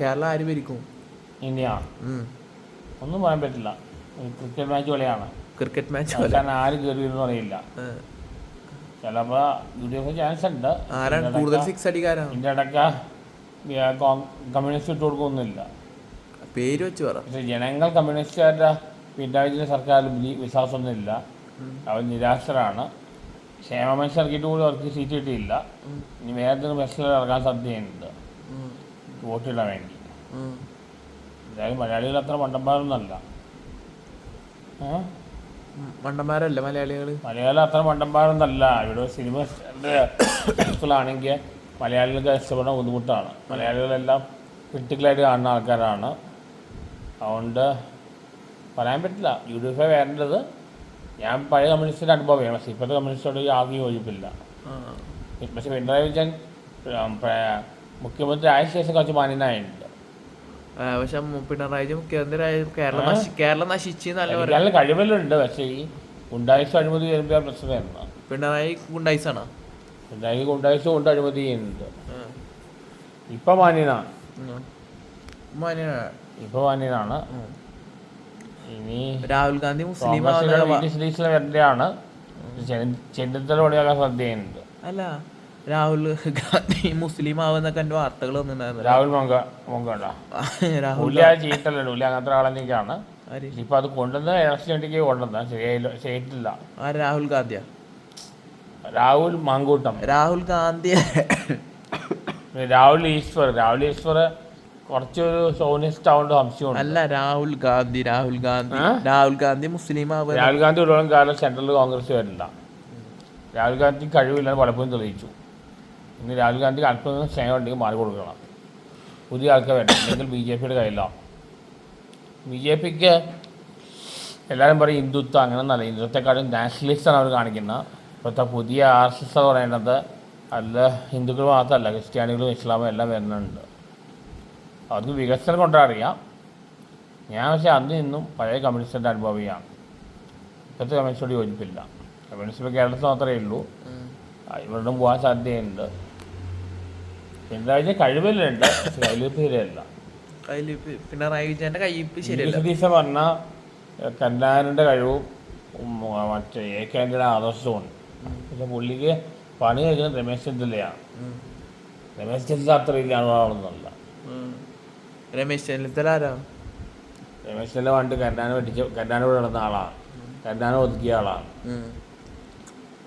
കേരള ആര് ഭരിക്കും? ഇന്ത്യ. ഒന്നും പറയാൻ പറ്റില്ല. ക്രിക്കറ്റ് മാച്ച് പോലെയാണ്. ക്രിക്കറ്റ് മാച്ച് പോലെ ആര് കയറി വരുമെന്ന് അറിയില്ല ചിലപ്പോ ചിലപ്പോൾ യു ഡി എഫ് ചാൻസ് ഉണ്ട് ആരാണ് കൂടുതൽ സിക്സ് അടിക്കാരാണ് ഇടയ്ക്ക് കമ്മ്യൂണിസ്റ്റ് ഇട്ട് കൊടുക്കൊന്നുമില്ല പേര് വെച്ച് പറ. പക്ഷേ ജനങ്ങൾ കമ്മ്യൂണിസ്റ്റുകാരുടെ പിന്നാഴ്ച സർക്കാരിൽ വിശ്വാസമൊന്നുമില്ല. അവർ നിരാശരാണ്. ക്ഷേമ മനുഷ്യർക്കിട്ട് പോലും അവർക്ക് സീറ്റ് കിട്ടിയില്ല. ഇനി വേറെ ബസ്സിൽ ഇറങ്ങാൻ സാധ്യതയുണ്ട്. ഉം. വോട്ടിടാൻ വേണ്ടി. എന്തായാലും മലയാളികൾ അത്ര മണ്ടന്മാരൊന്നല്ല മണ്ടന്മാരല്ല മലയാളികൾ മലയാളം അത്ര മണ്ടന്മാരൊന്നല്ല ഇവിടെ സിനിമ ആണെങ്കിൽ മലയാളികൾക്ക് ഇഷ്ടപ്പെടുന്ന ബുദ്ധിമുട്ടാണ്. മലയാളികളെല്ലാം ക്രിട്ടിക്കലായിട്ട് കാണുന്ന ആൾക്കാരാണ്. അതുകൊണ്ട് പറയാൻ പറ്റില്ല. യു ഡി എഫ് വരേണ്ടത് ഞാൻ പഴയ കമ്മ്യൂണിസ്റ്റിന്റെ അനുഭവം പക്ഷേ ഇപ്പോഴത്തെ കമ്മ്യൂണിസ്റ്റോട് യാതൊരു യോജിപ്പില്ല. പക്ഷേ പിണറായി വിജയൻ മുഖ്യമന്ത്രി ആയ ശേഷം കുറച്ച് മാന്യനായുണ്ട് പക്ഷെ പിണറായി മുഖ്യമന്ത്രി കേരളം നശി കേരളം നശിച്ച് നല്ല കഴിവല്ലുണ്ട് പക്ഷേ ഈ ഗുണ്ടായുസ് അഴിമതി ചെയ്യുമ്പോൾ പ്രശ്നമായിരുന്നു പിണറായി ഗുണ്ടായിസാണോ? പിണറായി ഗുണ്ടായുസ് കൊണ്ട് അഴിമതി ചെയ്യുന്നുണ്ട്. ഇപ്പൊ മാന്യനാണ്. ഇപ്പൊ മാന്യനാണ്. ഇനി രാഹുൽ ഗാന്ധി മുസ്ലിം സതീശിലെ വരണ്ടെയാണ് ചെന്നിത്തല ഒഴിവാക്കാൻ സാധ്യതയുണ്ട് അല്ല. രാഹുൽ ഗാന്ധി മുസ്ലിം ആവുന്നൊക്കെ എന്റെ വാർത്തകൾ വന്നിട്ടുണ്ടായിരുന്നു. രാഹുൽ മങ്ക രാഹുൽ അങ്ങനത്തെ അത് കൊണ്ടുവന്ന് ഇലക്ഷൻ വേണ്ടിക്ക് കൊണ്ടുവന്ന ശരിയായില്ല ശരിയിട്ടില്ല ആ രാഹുൽ ഗാന്ധിയാ? രാഹുൽ മാങ്കൂട്ടം. രാഹുൽ ഗാന്ധി. രാഹുൽ ഈശ്വർ രാഹുൽ ഈശ്വർ കുറച്ചൊരു സോണിസ്റ്റ് ആവേണ്ട സംശയമുണ്ട്. അല്ല രാഹുൽ ഗാന്ധി രാഹുൽ ഗാന്ധി. രാഹുൽ ഗാന്ധി മുസ്ലിം ആവുക രാഹുൽ ഗാന്ധി ഉള്ളവരും കാലം സെൻട്രൽ കോൺഗ്രസ് വരില്ല രാഹുൽ ഗാന്ധി കഴിവില്ലെന്ന് പലപ്പോഴും തെളിയിച്ചു. ഇന്ന് രാഹുൽ ഗാന്ധിക്ക് അല്പം സ്നേഹം ഉണ്ടെങ്കിൽ മാറി കൊടുക്കണം. പുതിയ ആൾക്കാർ വേണ്ട അല്ലെങ്കിൽ ബി ജെ പിയുടെ കയ്യിലാണ് ബി ജെ പിക്ക് എല്ലാവരും പറയും ഹിന്ദുത്വം അങ്ങനെയൊന്നല്ല. ഹിന്ദുത്വത്തെക്കാളും നാഷണലിസ്റ്റാണ് അവർ കാണിക്കുന്നത്. ഇപ്പോഴത്തെ പുതിയ ആർ എസ് എസ് എന്ന് പറയുന്നത് അല്ല ഹിന്ദുക്കൾ മാത്രമല്ല ക്രിസ്ത്യാനികളും ഇസ്ലാമും എല്ലാം വരുന്നുണ്ട്. അവർക്ക് വികസനം കൊണ്ടറിയാം. ഞാൻ പക്ഷേ അന്ന് നിന്നും പഴയ കമ്മ്യൂണിസ്റ്റിന്റെ അനുഭവിയാണ്. ഇപ്പോഴത്തെ കമ്മ്യൂണിസ്റ്റോട് യോജിപ്പില്ല. കമ്മ്യൂണിസ്റ്റ് ഇപ്പോൾ കേരളത്തിൽ മാത്രമേ ഉള്ളൂ. ഇവരുടെ പോകാൻ സാധ്യതയുണ്ട്. പിണറായി കഴിവല്ലുണ്ട് കയ്യിലിപ്പ് ശരിയല്ല പിണറായി വിജയന്റെ കയ്യിപ്പ് ശരിയല്ല. പറഞ്ഞ കല്ലാനന്റെ കഴിവും മറ്റേ എ കെന്റെ ആദർശവും പക്ഷെ പുള്ളിക്ക് പണി കഴിക്കുന്നത് രമേശ് ചെന്നിത്തലയാണ്. രമേശ് ചെന്നിത്തല അത്ര ഉം. രമേശ് ചെന്നിത്തല ആരാ? രമേശ് ചെന്നിത്തല പണ്ട് കല്ലാനെ വെട്ടിച്ച് കല്ലാനെ കൂടെ നടന്ന ആളാണ് കല്ലാനെ ഒതുക്കിയ ആളാണ്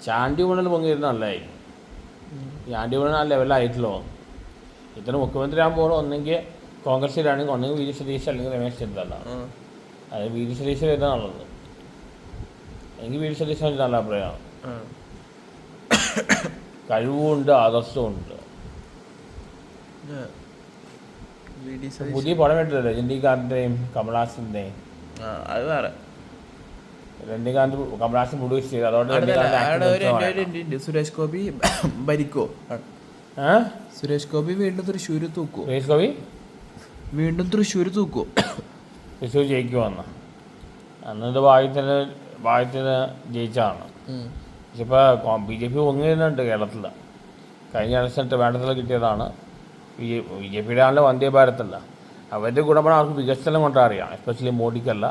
ചാണ്ടി ഉണൽ പൊങ്ങിയിരുന്ന നല്ലതായി ചാണ്ടി ഉണൽ ആ ലെവലായിട്ടില്ലോ ഇത്ര മുഖ്യമന്ത്രി ആകുമ്പോൾ ഒന്നെങ്കിൽ കോൺഗ്രസിലാണെങ്കിൽ ഒന്നെങ്കിൽ വി. ഡി സതീശ് അല്ലെങ്കിൽ രമേശ് ചെന്നിത്തല. അത് വി. ഡി സതീശ് വരുന്ന നല്ലത് എനിക്ക് വി. ഡി സതീശ് നല്ല അഭിപ്രായമാണ്. കഴിവുമുണ്ട് ആദർശമുണ്ട്. പുതിയ പടം ഇട്ടില്ല രജനീകാന്തിന്റെയും കമലഹാസിന്റെയും അത് വേറെ. രജനീകാന്ത് കമലഹാസൻ പ്രൊഡ്യൂസ് ചെയ്തു. അതോടെ. സുരേഷ് ഗോപി ഭരിക്കോ സുരേഷ് ഗോപി വീണ്ടും തൃശ്ശൂര് തൂക്കു? സുരേഷ് ഗോപി? വീണ്ടും തൃശ്ശൂർ തൂക്കോ? തൃശ്ശൂർ ജയിക്കുമെന്ന് അന്നത് ഭാഗ്യത്തിന് ഭാഗ്യത്തിന് ജയിച്ചാണ് പക്ഷെ ഇപ്പോൾ ബി ജെ പി പൊങ്ങിയിരുന്നുണ്ട് കേരളത്തിൽ കഴിഞ്ഞ ഇലക്ഷൻ വേണ്ടത്തിൽ കിട്ടിയതാണ്. ബി ജെ പിയുടെ ആണല്ലോ വന്ദേ ഭാരതല്ല അവരുടെ ഗുണമാണ് അവർക്ക് വികസനം കൊണ്ടാ അറിയാം. എസ്പെഷ്യലി മോഡിക്കല്ല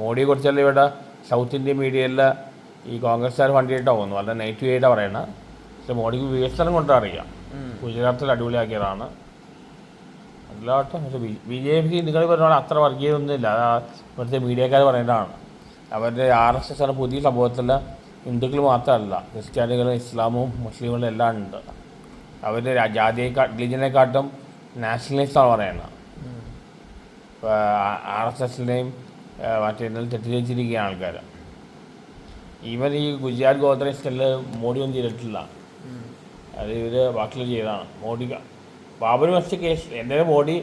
മോഡിയെ കുറിച്ചല്ല ഇവിടെ സൗത്ത് ഇന്ത്യൻ മീഡിയയിൽ ഈ കോൺഗ്രസ്സുകാർ ഫണ്ടിയിട്ടാണ് പോകുന്നു അല്ല നെഗറ്റീവ് ആയിട്ടാണ് പറയണത് പക്ഷെ മോഡിക്ക് വികസനം കൊണ്ടാ അറിയാം. ഗുജറാത്തിൽ അടിപൊളിയാക്കിയതാണ്. അല്ലാട്ടെ പക്ഷെ ബി ജെ പി നിങ്ങൾ പറഞ്ഞ അത്ര വർഗീയതൊന്നുമില്ല അത് ഇവിടുത്തെ മീഡിയക്കാർ പറയേണ്ടതാണ് അവരുടെ ആർ എസ് എസ് ആണ് പുതിയ സംഭവത്തിൽ ഹിന്ദുക്കൾ മാത്രമല്ല ക്രിസ്ത്യാനികളും ഇസ്ലാമും മുസ്ലിങ്ങളും എല്ലാം ഉണ്ട്. അവരുടെ ജാതിയെക്കാ റിലീജിയനെക്കാട്ടും നാഷണലിസ്റ്റാണ് പറയുന്നത്. ആർ എസ് എസിനെയും മറ്റേ തെറ്റിദ്ധരിച്ചിരിക്കുകയാണ് ആൾക്കാർ ഈവൻ ഈ ഗുജറാത്ത് ഗോത്രയിൽ മോഡി ഒന്നും ചെയ്തിട്ടില്ല. അത് ഇവർ ബാക്കിയുള്ള ചെയ്തതാണ്. മോഡി ബാബരി മസ്റ്റ് കേസ് എന്റെ മോഡി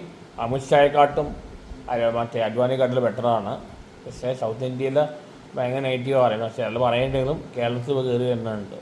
അമിത്ഷായെക്കാട്ടും മറ്റേ അഡ്വാനിയെക്കാട്ടിലും ബെറ്ററാണ് പക്ഷേ സൗത്ത് ഇന്ത്യയിൽ ഭയങ്കര നെഗറ്റീവ് പറയുന്നത്. പക്ഷേ അത് പറയേണ്ടെങ്കിലും കേരളത്തിൽ കയറി വരുന്നുണ്ട്.